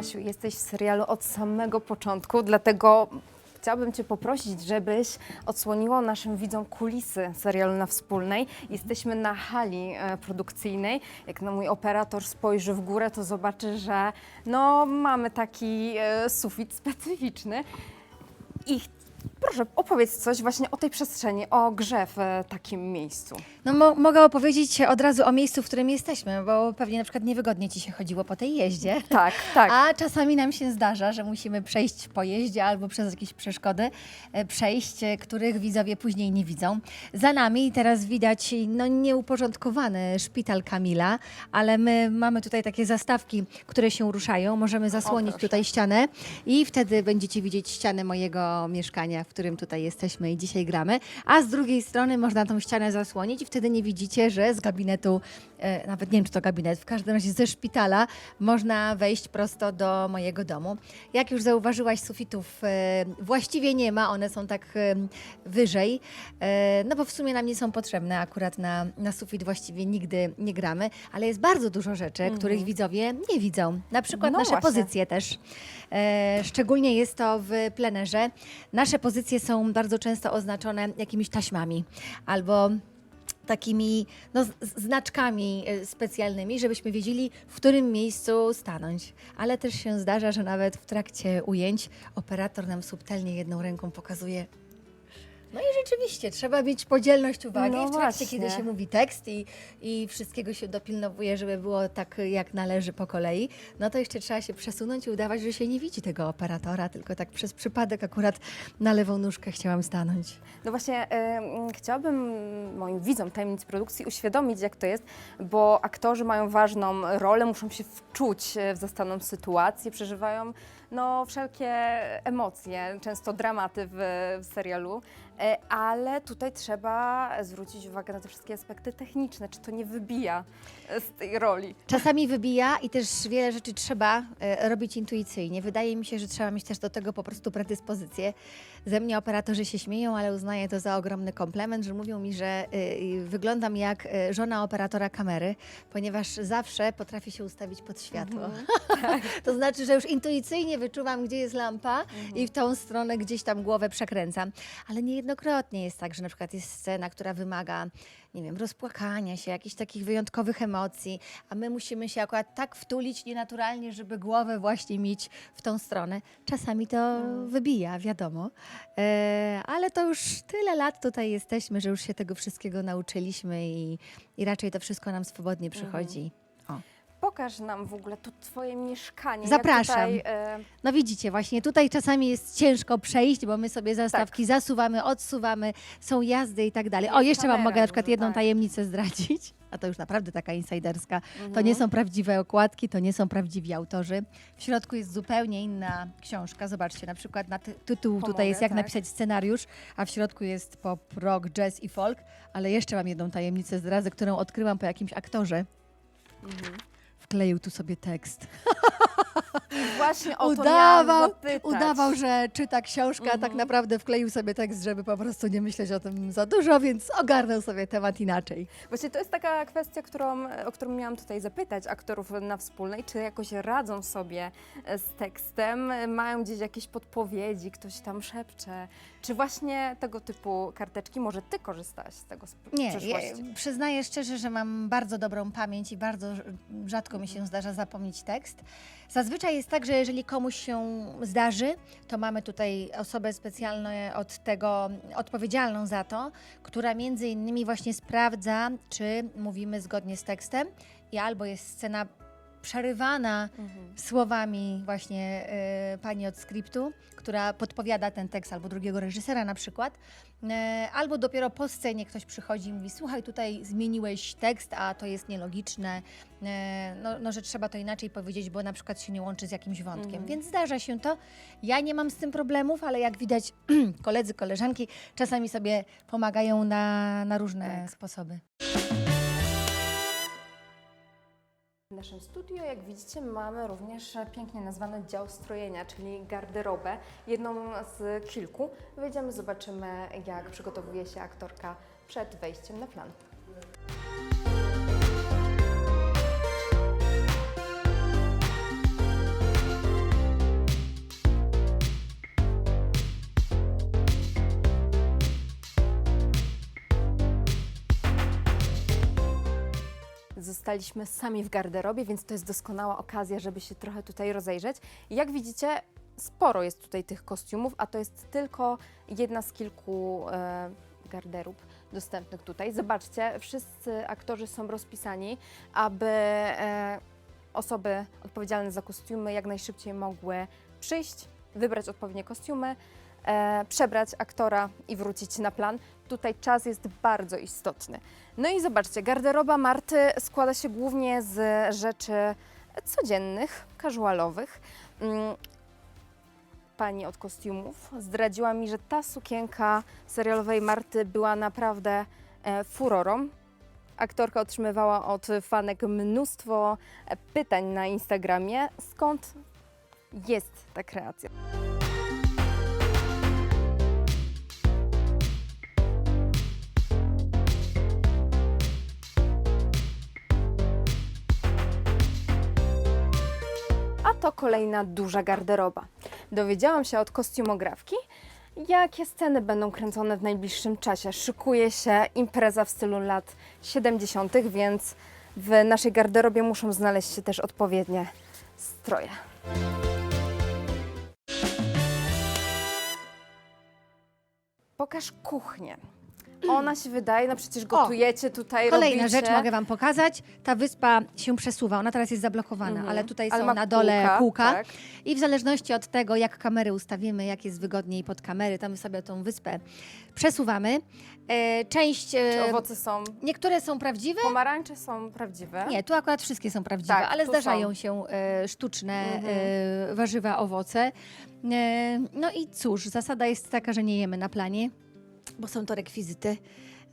Asiu, jesteś w serialu od samego początku, dlatego chciałabym Cię poprosić, żebyś odsłoniła naszym widzom kulisy serialu na wspólnej. Jesteśmy na hali e, produkcyjnej. Jak na mój operator spojrzy w górę, to zobaczy, że no, mamy taki e, sufit specyficzny. I proszę, opowiedz coś właśnie o tej przestrzeni, o grze w e, takim miejscu. No mo- mogę opowiedzieć od razu o miejscu, w którym jesteśmy, bo pewnie na przykład niewygodnie Ci się chodziło po tej jeździe. Tak, tak. A czasami nam się zdarza, że musimy przejść po jeździe albo przez jakieś przeszkody, e, przejść, e, których widzowie później nie widzą. Za nami teraz widać no, nieuporządkowany szpital Kamila, ale my mamy tutaj takie zastawki, które się ruszają. Możemy zasłonić proszę. tutaj ścianę i wtedy będziecie widzieć ścianę mojego mieszkania, w którym tutaj jesteśmy i dzisiaj gramy. A z drugiej strony można tą ścianę zasłonić i wtedy nie widzicie, że z gabinetu, e, nawet nie wiem czy to gabinet, w każdym razie ze szpitala można wejść prosto do mojego domu. Jak już zauważyłaś, sufitów e, właściwie nie ma, one są tak e, wyżej, e, no bo w sumie nam nie są potrzebne, akurat na, na sufit właściwie nigdy nie gramy, ale jest bardzo dużo rzeczy, których widzowie nie widzą. Na przykład No nasze właśnie. pozycje też. E, szczególnie jest to w plenerze. Nasze pozycje są bardzo często oznaczone jakimiś taśmami albo takimi no, znaczkami e, specjalnymi, żebyśmy wiedzieli, w którym miejscu stanąć. Ale też się zdarza, że nawet w trakcie ujęć operator nam subtelnie jedną ręką pokazuje. No i rzeczywiście, trzeba mieć podzielność uwagi No w trakcie, właśnie. kiedy się mówi tekst i, i wszystkiego się dopilnowuje, żeby było tak, jak należy po kolei. No to jeszcze trzeba się przesunąć i udawać, że się nie widzi tego operatora, tylko tak przez przypadek akurat na lewą nóżkę chciałam stanąć. No właśnie, em, chciałabym moim widzom tajemnic produkcji uświadomić, jak to jest, bo aktorzy mają ważną rolę, muszą się wczuć e, w zastaną sytuację, przeżywają no, wszelkie emocje, często dramaty w, w serialu, e, ale tutaj trzeba zwrócić uwagę na te wszystkie aspekty techniczne, czy to nie wybija e, z tej roli. Czasami wybija i też wiele rzeczy trzeba e, robić intuicyjnie. Wydaje mi się, że trzeba mieć też do tego po prostu predyspozycję. Ze mnie operatorzy się śmieją, ale uznaję to za ogromny komplement, że mówią mi, że wyglądam jak żona operatora kamery, ponieważ zawsze potrafię się ustawić pod światło. to znaczy, że już intuicyjnie wyczuwam, gdzie jest lampa i w tą stronę gdzieś tam głowę przekręcam. Ale niejednokrotnie jest tak, że na przykład jest scena, która wymaga, nie wiem, rozpłakania się, jakichś takich wyjątkowych emocji, a my musimy się akurat tak wtulić nienaturalnie, żeby głowę właśnie mieć w tą stronę. Czasami to wybija, wiadomo. E, ale to już tyle lat tutaj jesteśmy, że już się tego wszystkiego nauczyliśmy i, i raczej to wszystko nam swobodnie przychodzi. Pokaż nam w ogóle to Twoje mieszkanie. Zapraszam. Jak tutaj, e, No widzicie, właśnie tutaj czasami jest ciężko przejść, bo my sobie zastawki zasuwamy, odsuwamy, są jazdy i tak dalej. O, Jest jeszcze Wam kamera mogę na przykład dużo, jedną tak. tajemnicę zdradzić, a to już naprawdę taka insiderska. To Mhm. nie są prawdziwe okładki, to nie są prawdziwi autorzy. W środku jest zupełnie inna książka. Zobaczcie, na przykład na ty tytuł Pomogę, tutaj jest jak tak. napisać scenariusz, a w środku jest pop, rock, jazz i folk. Ale jeszcze Wam jedną tajemnicę zdradzę, którą odkryłam po jakimś aktorze. Mhm. Wkleił tu sobie tekst. I właśnie o to udawał, udawał, że czyta książkę, a tak Mhm. naprawdę wkleił sobie tekst, żeby po prostu nie myśleć o tym za dużo, więc ogarnął sobie temat inaczej. Właśnie to jest taka kwestia, którą, o którą miałam tutaj zapytać aktorów na wspólnej, czy jakoś radzą sobie z tekstem, mają gdzieś jakieś podpowiedzi, ktoś tam szepcze, czy właśnie tego typu karteczki, może ty korzystałaś z tego z Nie, przeszłości? ja przyznaję szczerze, że mam bardzo dobrą pamięć i bardzo rz- rzadko mi się zdarza zapomnieć tekst. Zazwyczaj jest tak, że jeżeli komuś się zdarzy, to mamy tutaj osobę specjalną od tego, odpowiedzialną za to, która między innymi właśnie sprawdza, czy mówimy zgodnie z tekstem i albo jest scena przerywana Mhm. słowami właśnie y, pani od skryptu, która podpowiada ten tekst albo drugiego reżysera na przykład, E, albo dopiero po scenie ktoś przychodzi i mówi, słuchaj, tutaj zmieniłeś tekst, a to jest nielogiczne, e, no, no że trzeba to inaczej powiedzieć, bo na przykład się nie łączy z jakimś wątkiem. Mhm. Więc zdarza się to. Ja nie mam z tym problemów, ale jak widać koledzy, koleżanki czasami sobie pomagają na, na różne Tak. sposoby. W naszym studiu, jak widzicie, mamy również pięknie nazwany dział strojenia, czyli garderobę, jedną z kilku. Wejdziemy, zobaczymy, jak przygotowuje się aktorka przed wejściem na plan. Zostaliśmy sami w garderobie, więc to jest doskonała okazja, żeby się trochę tutaj rozejrzeć. Jak widzicie, sporo jest tutaj tych kostiumów, a to jest tylko jedna z kilku e, garderób dostępnych tutaj. Zobaczcie, wszyscy aktorzy są rozpisani, aby e, osoby odpowiedzialne za kostiumy jak najszybciej mogły przyjść, wybrać odpowiednie kostiumy, przebrać aktora i wrócić na plan. Tutaj czas jest bardzo istotny. No i zobaczcie, garderoba Marty składa się głównie z rzeczy codziennych, casualowych. Mm, Pani od kostiumów zdradziła mi, że ta sukienka serialowej Marty była naprawdę e, furorą. Aktorka otrzymywała od fanek mnóstwo e, pytań na Instagramie, skąd jest ta kreacja. Kolejna duża garderoba. Dowiedziałam się od kostiumografki, jakie sceny będą kręcone w najbliższym czasie. Szykuje się impreza w stylu lat 70., więc w naszej garderobie muszą znaleźć się też odpowiednie stroje. Pokaż kuchnię. Ona się wydaje, no przecież gotujecie tutaj, Kolejna robicie. rzecz mogę Wam pokazać. Ta wyspa się przesuwa, ona teraz jest zablokowana, Mhm. ale tutaj Ale są ma na dole kółka, kółka. tak. I w zależności od tego, jak kamery ustawimy, jak jest wygodniej pod kamery, tam sobie tą wyspę przesuwamy. E, część. Czy E, owoce są niektóre są prawdziwe. pomarańcze, są prawdziwe? Nie, tu akurat wszystkie są prawdziwe, Tak, ale tu zdarzają są. się e, sztuczne Mhm. e, warzywa, owoce. E, no i cóż, zasada jest taka, że nie jemy na planie, bo są to rekwizyty.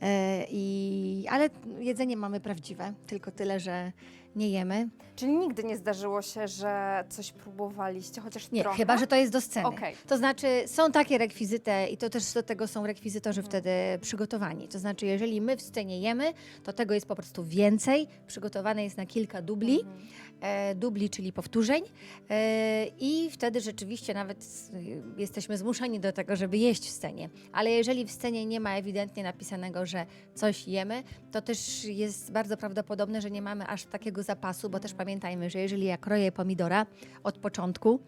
E, i, ale jedzenie mamy prawdziwe, tylko tyle, że nie jemy. Czyli nigdy nie zdarzyło się, że coś próbowaliście, chociaż Nie, trochę? chyba, że to jest do sceny. Okej. To znaczy, są takie rekwizyty i to też do tego są rekwizytorzy wtedy przygotowani. To znaczy, jeżeli my w scenie jemy, to tego jest po prostu więcej. Przygotowane jest na kilka dubli, e, dubli, czyli powtórzeń e, i wtedy rzeczywiście nawet jesteśmy zmuszeni do tego, żeby jeść w scenie. Ale jeżeli w scenie nie ma ewidentnie napisanego, że coś jemy, to też jest bardzo prawdopodobne, że nie mamy aż takiego zapasu, bo też pamiętajmy, że jeżeli ja kroję pomidora od początku,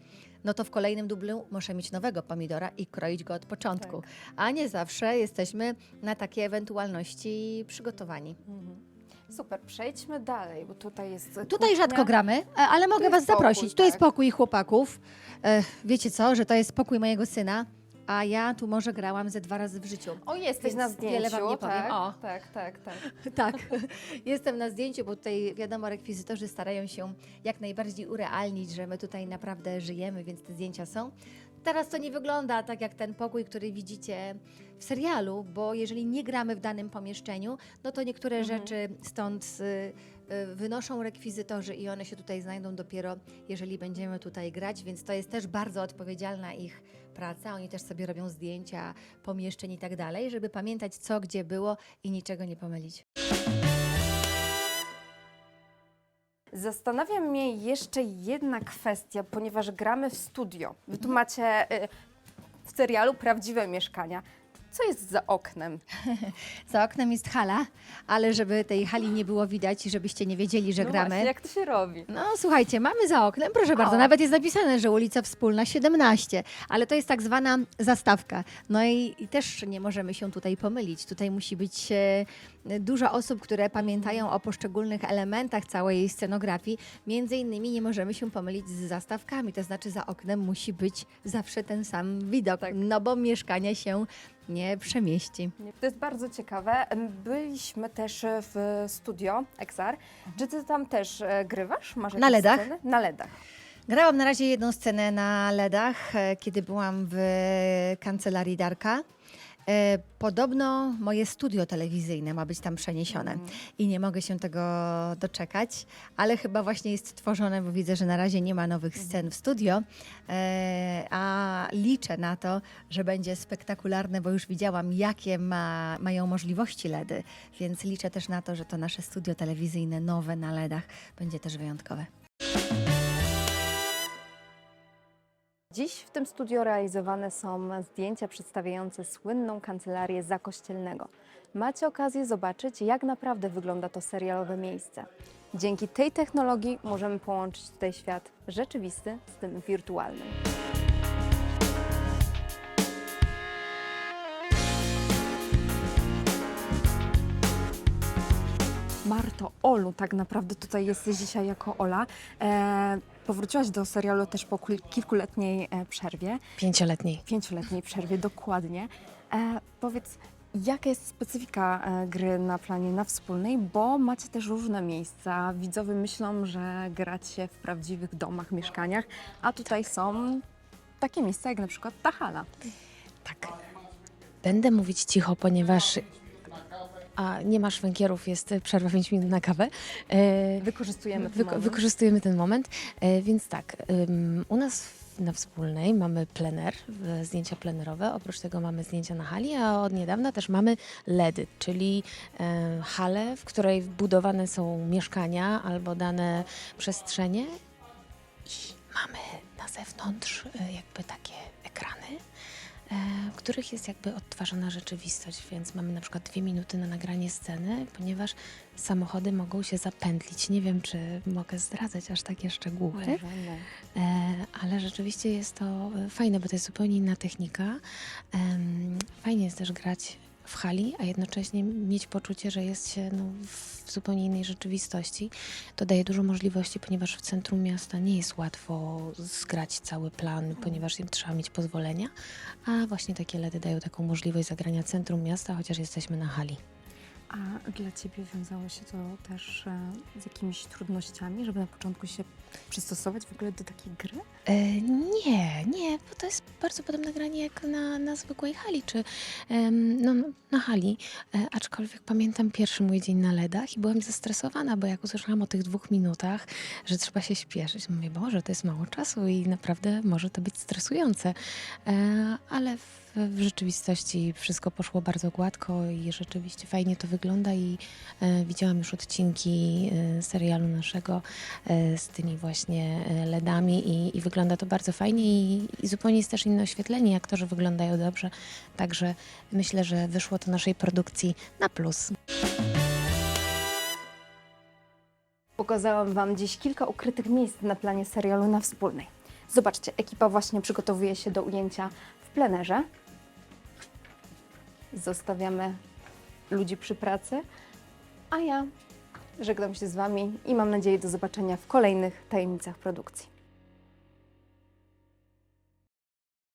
no to w kolejnym dublu muszę mieć nowego pomidora i kroić go od początku. A nie zawsze jesteśmy na takie ewentualności przygotowani. Mhm. Super, przejdźmy dalej, bo tutaj jest Tutaj kuchnia. rzadko gramy, e, ale mogę jest Was pokój, zaprosić. Tu jest tak. pokój chłopaków. E, Wiecie co, że to jest pokój mojego syna, a ja tu może grałam ze dwa razy w życiu. O, jesteś Więc na zdjęciu. wiele wam nie powiem. Tak, O. tak, tak, tak. Tak, jestem na zdjęciu, bo tutaj wiadomo, rekwizytorzy starają się jak najbardziej urealnić, że my tutaj naprawdę żyjemy, więc te zdjęcia są. Teraz to nie wygląda tak jak ten pokój, który widzicie w serialu, bo jeżeli nie gramy w danym pomieszczeniu, no to niektóre Mhm. rzeczy stąd y, y, wynoszą rekwizytorzy i one się tutaj znajdą dopiero, jeżeli będziemy tutaj grać, więc to jest też bardzo odpowiedzialna ich praca. Oni też sobie robią zdjęcia pomieszczeń i tak dalej, żeby pamiętać co gdzie było i niczego nie pomylić. Zastanawia mnie jeszcze jedna kwestia, ponieważ gramy w studio. Wy tu macie y, w serialu prawdziwe mieszkania. Co jest za oknem? Za oknem jest hala, ale żeby tej hali nie było widać i żebyście nie wiedzieli, że no gramy. Właśnie, jak to się robi? No słuchajcie, mamy za oknem, proszę bardzo, O. nawet jest napisane, że ulica Wspólna 17, ale to jest tak zwana zastawka. No i, i też nie możemy się tutaj pomylić. Tutaj musi być e, dużo osób, które pamiętają o poszczególnych elementach całej scenografii. Między innymi nie możemy się pomylić z zastawkami, to znaczy za oknem musi być zawsze ten sam widok, Tak. no bo mieszkanie się nie przemieści. To jest bardzo ciekawe. Byliśmy też w studio XR. Czy ty tam też e, grywasz? Masz jakieś ledach. Sceny? Na ledach. Grałam na razie jedną scenę na LEDach, e, kiedy byłam w kancelarii Darka. E, Podobno moje studio telewizyjne ma być tam przeniesione i nie mogę się tego doczekać, ale chyba właśnie jest tworzone, bo widzę, że na razie nie ma nowych scen w studio, e, a liczę na to, że będzie spektakularne, bo już widziałam, jakie ma, mają możliwości LEDy, więc liczę też na to, że to nasze studio telewizyjne nowe na LEDach będzie też wyjątkowe. Dziś w tym studio realizowane są zdjęcia przedstawiające słynną kancelarię Zakościelnego. Macie okazję zobaczyć, jak naprawdę wygląda to serialowe miejsce. Dzięki tej technologii możemy połączyć tutaj świat rzeczywisty z tym wirtualnym. Marto, Olu, tak naprawdę tutaj jesteś dzisiaj jako Ola. E, powróciłaś do serialu też po kul- kilkuletniej e, przerwie, Pięcioletniej. pięcioletniej przerwie dokładnie. E, powiedz, jaka jest specyfika e, gry na planie na wspólnej, bo macie też różne miejsca. Widzowie myślą, że gracie w prawdziwych domach, mieszkaniach, a tutaj są takie miejsca jak na przykład ta hala. Tak. Będę mówić cicho, ponieważ a nie masz węgierów, jest przerwa 5 minut na kawę. E, Wykorzystujemy ten Wyko- moment. wykorzystujemy ten moment. E, więc tak, ym, u nas na wspólnej mamy plener, zdjęcia plenerowe. Oprócz tego mamy zdjęcia na hali, a od niedawna też mamy LEDy, czyli e, hale, w której budowane są mieszkania albo dane przestrzenie. I mamy na zewnątrz e, jakby takie ekrany. E, W których jest jakby odtwarzana rzeczywistość, więc mamy na przykład dwie minuty na nagranie sceny, ponieważ samochody mogą się zapętlić. Nie wiem, czy mogę zdradzać aż takie szczegóły, Możemy. e, ale rzeczywiście jest to fajne, bo to jest zupełnie inna technika. Fajnie jest też grać w hali, a jednocześnie mieć poczucie, że jest się no, w zupełnie innej rzeczywistości. To daje dużo możliwości, ponieważ w centrum miasta nie jest łatwo zgrać cały plan, ponieważ trzeba mieć pozwolenia, a właśnie takie LEDy dają taką możliwość zagrania centrum miasta, chociaż jesteśmy na hali. A dla Ciebie wiązało się to też e, z jakimiś trudnościami, żeby na początku się przystosować w ogóle do takiej gry? E, nie, nie, bo to jest bardzo podobne granie jak na, na zwykłej hali, czy em, no, na hali. E, aczkolwiek pamiętam pierwszy mój dzień na LEDach i byłam zestresowana, bo jak usłyszałam o tych dwóch minutach, że trzeba się śpieszyć, mówię, Boże, to jest mało czasu i naprawdę może to być stresujące. E, ale w, w rzeczywistości wszystko poszło bardzo gładko i rzeczywiście fajnie to wygląda i e, widziałam już odcinki e, serialu naszego e, z tymi właśnie e, LEDami i, i wygląda to bardzo fajnie i, i zupełnie jest też inne oświetlenie, aktorzy wyglądają dobrze, także myślę, że wyszło to naszej produkcji na plus. Pokazałam Wam dziś kilka ukrytych miejsc na planie serialu na wspólnej. Zobaczcie, ekipa właśnie przygotowuje się do ujęcia w plenerze. Zostawiamy ludzi przy pracy, a ja żegnam się z Wami i mam nadzieję do zobaczenia w kolejnych tajemnicach produkcji.